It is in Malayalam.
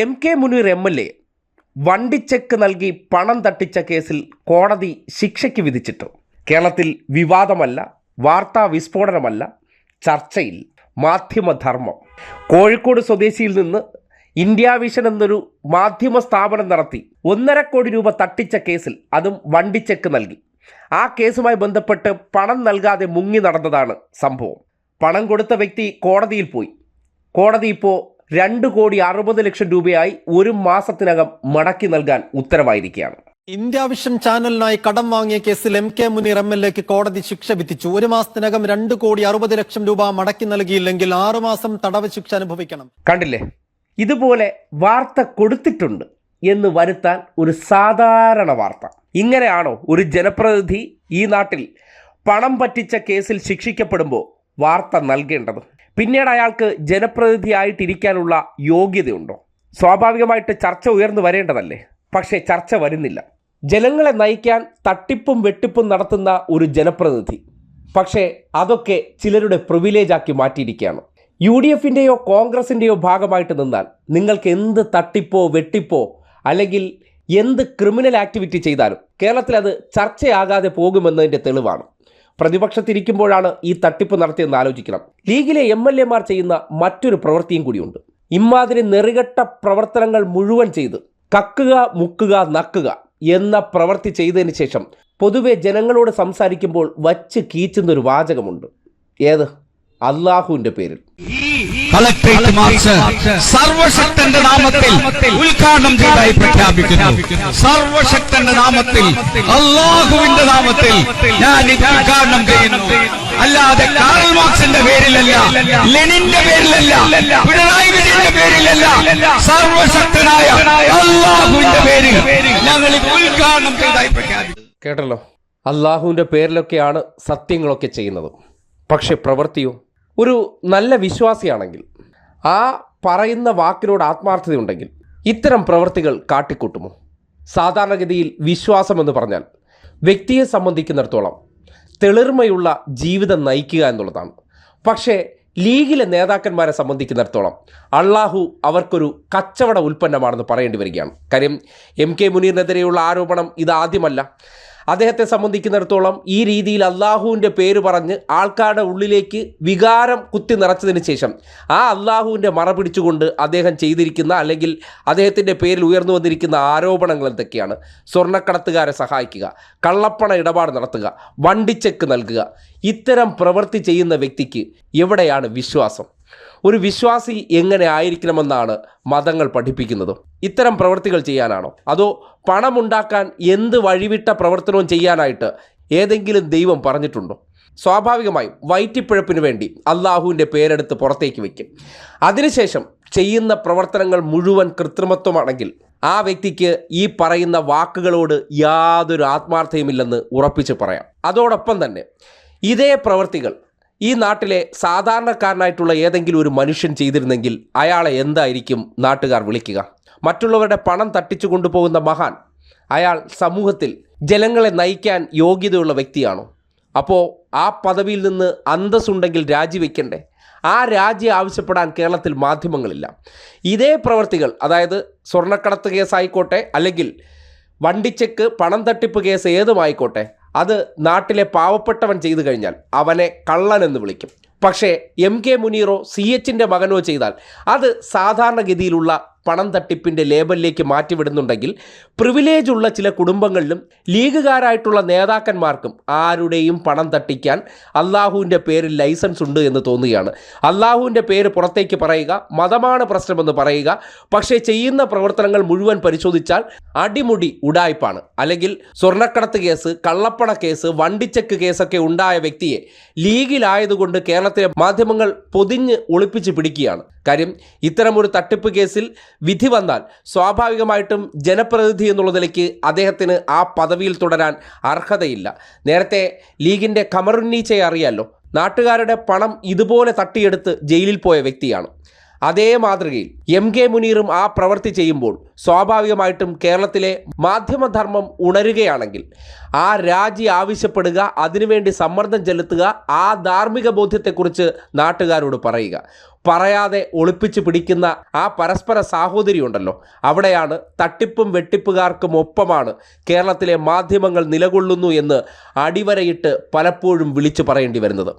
M K Muneer M L A വണ്ടിച്ചെക്ക് നൽകി പണം തട്ടിച്ച കേസിൽ കോടതി ശിക്ഷയ്ക്ക് വിധിച്ചിട്ടു. കേരളത്തിൽ വിവാദമല്ല വാർത്താ വിസ്ഫോടനമല്ല ചർച്ചയിൽ മാധ്യമധർമ്മം. കോഴിക്കോട് സ്വദേശിയിൽ നിന്ന് ഇന്ത്യ വിഷൻ എന്നൊരു മാധ്യമ സ്ഥാപനം നടത്തി ഒന്നര കോടി രൂപ തട്ടിച്ച കേസിൽ അതും വണ്ടിച്ചെക്ക് നൽകി. ആ കേസുമായി ബന്ധപ്പെട്ട് പണം നൽകാതെ മുങ്ങി നടന്നതാണ് സംഭവം. പണം കൊടുത്ത വ്യക്തി കോടതിയിൽ പോയി. കോടതി ഇപ്പോൾ രണ്ട് കോടി അറുപത് ലക്ഷം രൂപയായി ഒരു മാസത്തിനകം മടക്കി നൽകാൻ ഉത്തരവായിരിക്കുകയാണ്. ഇന്ത്യ വിഷൻ ചാനലിനായി കടം വാങ്ങിയ കേസിൽ M K Muneer M L എക്ക് കോടതി ശിക്ഷ വിധിച്ചു. ഒരു മാസത്തിനകം രണ്ട് കോടി അറുപത് ലക്ഷം രൂപ മടക്കി നൽകിയില്ലെങ്കിൽ ആറുമാസം തടവ് ശിക്ഷ അനുഭവിക്കണം. കണ്ടില്ലേ? ഇതുപോലെ വാർത്ത കൊടുത്തിട്ടുണ്ട് എന്ന് വരുത്താൻ ഒരു സാധാരണ വാർത്ത. ഇങ്ങനെയാണോ ഒരു ജനപ്രതിനിധി ഈ നാട്ടിൽ പണം പറ്റിച്ച കേസിൽ ശിക്ഷിക്കപ്പെടുമ്പോൾ വാർത്ത നൽകേണ്ടത്? പിന്നീട് അയാൾക്ക് ജനപ്രതിനിധിയായിട്ടിരിക്കാനുള്ള യോഗ്യതയുണ്ടോ? സ്വാഭാവികമായിട്ട് ചർച്ച ഉയർന്നു വരേണ്ടതല്ലേ? പക്ഷേ ചർച്ച വരുന്നില്ല. ജനങ്ങളെ നയിക്കാൻ തട്ടിപ്പും വെട്ടിപ്പും നടത്തുന്ന ഒരു ജനപ്രതിനിധി. പക്ഷേ അതൊക്കെ ചിലരുടെ പ്രിവിലേജാക്കി മാറ്റിയിരിക്കുകയാണ്. യു ഡി എഫിന്റെയോ കോൺഗ്രസിന്റെയോ ഭാഗമായിട്ട് നിന്നാൽ നിങ്ങൾക്ക് എന്ത് തട്ടിപ്പോ വെട്ടിപ്പോ അല്ലെങ്കിൽ എന്ത് ക്രിമിനൽ ആക്ടിവിറ്റി ചെയ്താലും കേരളത്തിൽ അത് ചർച്ചയാകാതെ പോകുമെന്നതിന്റെ തെളിവാണ്. പ്രതിപക്ഷത്തിരിക്കുമ്പോഴാണ് ഈ തട്ടിപ്പ് നടത്തിയെന്ന് ആലോചിക്കണം. ലീഗിലെ എം എൽ എമാർ ചെയ്യുന്ന മറ്റൊരു പ്രവൃത്തിയും കൂടിയുണ്ട്. ഇമാതിരി നെറികെട്ട പ്രവർത്തനങ്ങൾ മുഴുവൻ ചെയ്ത് കക്കുക മുക്കുക നക്കുക എന്ന പ്രവൃത്തി ചെയ്തതിന് ശേഷം പൊതുവെ ജനങ്ങളോട് സംസാരിക്കുമ്പോൾ വച്ച് കീച്ചുന്നൊരു വാചകമുണ്ട്. ഏത്? അള്ളാഹുവിന്റെ പേരിൽ. കളക്ടറേറ്റ് മാർച്ച് സർവശക്തന്റെ നാമത്തിൽ ഉദ്ഘാടനം ചെയ്തതായി പ്രഖ്യാപിക്കുന്നു. സർവശക്തന്റെ നാമത്തിൽ അള്ളാഹുവിന്റെ നാമത്തിൽ ഞാൻ ഇത് ഉദ്ഘാടനം ചെയ്യുന്നു. അല്ലാതെ കാറൽ മാർക്സിന്റെ പേരിലല്ല ലെനിന്റെ പേരിലല്ല പിണറായി വിജയന്റെ പേരിലല്ല സർവശക്തനായ അള്ളാഹുവിന്റെ പേരിൽ ഞങ്ങൾ ഇത് ഉദ്ഘാടനം ചെയ്തതായി പ്രഖ്യാപിക്കുന്നു. കേട്ടല്ലോ? അള്ളാഹുവിന്റെ പേരിലൊക്കെയാണ് സത്യങ്ങളൊക്കെ ചെയ്യുന്നത്. പക്ഷെ പ്രവൃത്തിയോ? ഒരു നല്ല വിശ്വാസിയാണെങ്കിൽ ആ പറയുന്ന വാക്കിനോട് ആത്മാർത്ഥതയുണ്ടെങ്കിൽ ഇത്തരം പ്രവൃത്തികൾ കാട്ടിക്കൂട്ടുമോ? സാധാരണഗതിയിൽ വിശ്വാസം എന്ന് പറഞ്ഞാൽ വ്യക്തിയെ സംബന്ധിക്കുന്നിടത്തോളം തെളിർമയുള്ള ജീവിതം നയിക്കുക എന്നുള്ളതാണ്. പക്ഷേ ലീഗിലെ നേതാക്കന്മാരെ സംബന്ധിക്കുന്നിടത്തോളം അള്ളാഹു അവർക്കൊരു കച്ചവട ഉൽപ്പന്നമാണെന്ന് പറയേണ്ടി വരികയാണ്. കാര്യം എം കെ മുനീറിനെതിരെയുള്ള ആരോപണം ഇതാദ്യമല്ല. അദ്ദേഹത്തെ സംബന്ധിക്കുന്നിടത്തോളം ഈ രീതിയിൽ അള്ളാഹുവിന്റെ പേര് പറഞ്ഞ് ആൾക്കാരുടെ ഉള്ളിലേക്ക് വികാരം കുത്തി നിറച്ചതിന് ശേഷം ആ അള്ളാഹുവിന്റെ മറ പിടിച്ചുകൊണ്ട് അദ്ദേഹം ചെയ്തിരിക്കുന്ന അല്ലെങ്കിൽ അദ്ദേഹത്തിന്റെ പേരിൽ ഉയർന്നു വന്നിരിക്കുന്ന ആരോപണങ്ങൾ എന്തൊക്കെയാണ്? സ്വർണക്കടത്തുകാരെ സഹായിക്കുക കള്ളപ്പണ ഇടപാട് നടത്തുക വണ്ടിച്ചെക്ക് നൽകുക. ഇത്തരം പ്രവൃത്തി ചെയ്യുന്ന വ്യക്തിക്ക് എവിടെയാണ് വിശ്വാസം? ഒരു വിശ്വാസി എങ്ങനെ ആയിരിക്കണമെന്നാണ് മതങ്ങൾ പഠിപ്പിക്കുന്നത്. ഇത്തരം പ്രവൃത്തികൾ ചെയ്യാനാണോ? അതോ പണമുണ്ടാക്കാൻ എന്ത് വഴിവിട്ട പ്രവർത്തനവും ചെയ്യാനായിട്ട് ഏതെങ്കിലും ദൈവം പറഞ്ഞിട്ടുണ്ടോ? സ്വാഭാവികമായും വയറ്റിപ്പിഴപ്പിന് വേണ്ടി അള്ളാഹുവിന്റെ പേരെടുത്ത് പുറത്തേക്ക് വയ്ക്കും. അതിനുശേഷം ചെയ്യുന്ന പ്രവർത്തനങ്ങൾ മുഴുവൻ കൃത്രിമത്വമാണെങ്കിൽ ആ വ്യക്തിക്ക് ഈ പറയുന്ന വാക്കുകളോട് യാതൊരു ആത്മാർത്ഥയുമില്ലെന്ന് ഉറപ്പിച്ച് പറയാം. അതോടൊപ്പം തന്നെ ഇതേ പ്രവൃത്തികൾ ഈ നാട്ടിലെ സാധാരണക്കാരനായിട്ടുള്ള ഏതെങ്കിലും ഒരു മനുഷ്യൻ ചെയ്തിരുന്നെങ്കിൽ അയാളെ എന്തായിരിക്കും നാട്ടുകാർ വിളിക്കുക? മറ്റുള്ളവരുടെ പണം തട്ടിച്ചു കൊണ്ടുപോകുന്ന മഹാൻ അയാൾ സമൂഹത്തിൽ ജനങ്ങളെ നയിക്കാൻ യോഗ്യതയുള്ള വ്യക്തിയാണോ? അപ്പോൾ ആ പദവിയിൽ നിന്ന് അന്തസ്സുണ്ടെങ്കിൽ രാജിവെക്കണ്ടേ? ആ രാജി ആവശ്യപ്പെടാൻ കേരളത്തിൽ മാധ്യമങ്ങളില്ല. ഇതേ പ്രവർത്തികൾ അതായത് സ്വർണക്കടത്ത് കേസായിക്കോട്ടെ അല്ലെങ്കിൽ വണ്ടിച്ചെക്ക് പണം തട്ടിപ്പ് കേസ് ഏതുമായിക്കോട്ടെ അത് നാട്ടിലെ പാവപ്പെട്ടവൻ ചെയ്തു കഴിഞ്ഞാൽ അവനെ കള്ളൻ എന്ന് വിളിക്കും. പക്ഷേ എം കെ മുനീറോ സി എച്ചിന്റെ മകനോ ചെയ്താൽ അത് സാധാരണഗതിയിലുള്ള പണം തട്ടിപ്പിന്റെ ലേബലിലേക്ക് മാറ്റിവിടുന്നുണ്ടെങ്കിൽ പ്രിവിലേജ് ഉള്ള ചില കുടുംബങ്ങളിലും ലീഗുകാരായിട്ടുള്ള നേതാക്കന്മാർക്കും ആരുടെയും പണം തട്ടിക്കാൻ അള്ളാഹുവിന്റെ പേരിൽ ലൈസൻസ് ഉണ്ട് എന്ന് തോന്നുകയാണ്. അള്ളാഹുവിന്റെ പേര് പുറത്തേക്ക് പറയുക മതമാണ് പ്രശ്നമെന്ന് പറയുക പക്ഷേ ചെയ്യുന്ന പ്രവർത്തനങ്ങൾ മുഴുവൻ പരിശോധിച്ചാൽ അടിമുടി ഉടായ്പാണ്. അല്ലെങ്കിൽ സ്വർണക്കടത്ത് കേസ് കള്ളപ്പണ കേസ് വണ്ടിച്ചെക്ക് കേസൊക്കെ ഉണ്ടായ വ്യക്തിയെ ലീഗിലായതുകൊണ്ട് കേരളത്തിലെ മാധ്യമങ്ങൾ പൊതിഞ്ഞ് ഒളിപ്പിച്ച് പിടിക്കുകയാണ്. കാര്യം ഇത്തരമൊരു തട്ടിപ്പ് കേസിൽ വിധി വന്നാൽ സ്വാഭാവികമായിട്ടും ജനപ്രതിനിധി എന്നുള്ള നിലയ്ക്ക് അദ്ദേഹത്തിന് ആ പദവിയിൽ തുടരാൻ അർഹതയില്ല. നേരത്തെ ലീഗിന്റെ കമറുന്നീച്ചയെ അറിയാലോ. നാട്ടുകാരുടെ പണം ഇതുപോലെ തട്ടിയെടുത്ത് ജയിലിൽ പോയ വ്യക്തിയാണ്. അതേ മാതൃകയിൽ എം കെ മുനീറും ആ പ്രവൃത്തി ചെയ്യുമ്പോൾ സ്വാഭാവികമായിട്ടും കേരളത്തിലെ മാധ്യമധർമ്മം ഉണരുകയാണെങ്കിൽ ആ രാജി ആവശ്യപ്പെടുക അതിനുവേണ്ടി സമ്മർദ്ദം ചെലുത്തുക ആ ധാർമ്മിക ബോധ്യത്തെക്കുറിച്ച് നാട്ടുകാരോട് പറയുക. പറയാതെ ഒളിപ്പിച്ച് പിടിക്കുന്ന ആ പരസ്പര സാഹോദര്യം ഉണ്ടല്ലോ അവിടെയാണ് തട്ടിപ്പും വെട്ടിപ്പുകാർക്കും ഒപ്പമാണ് കേരളത്തിലെ മാധ്യമങ്ങൾ നിലകൊള്ളുന്നു എന്ന് അടിവരയിട്ട് പലപ്പോഴും വിളിച്ചു പറയേണ്ടി വരുന്നത്.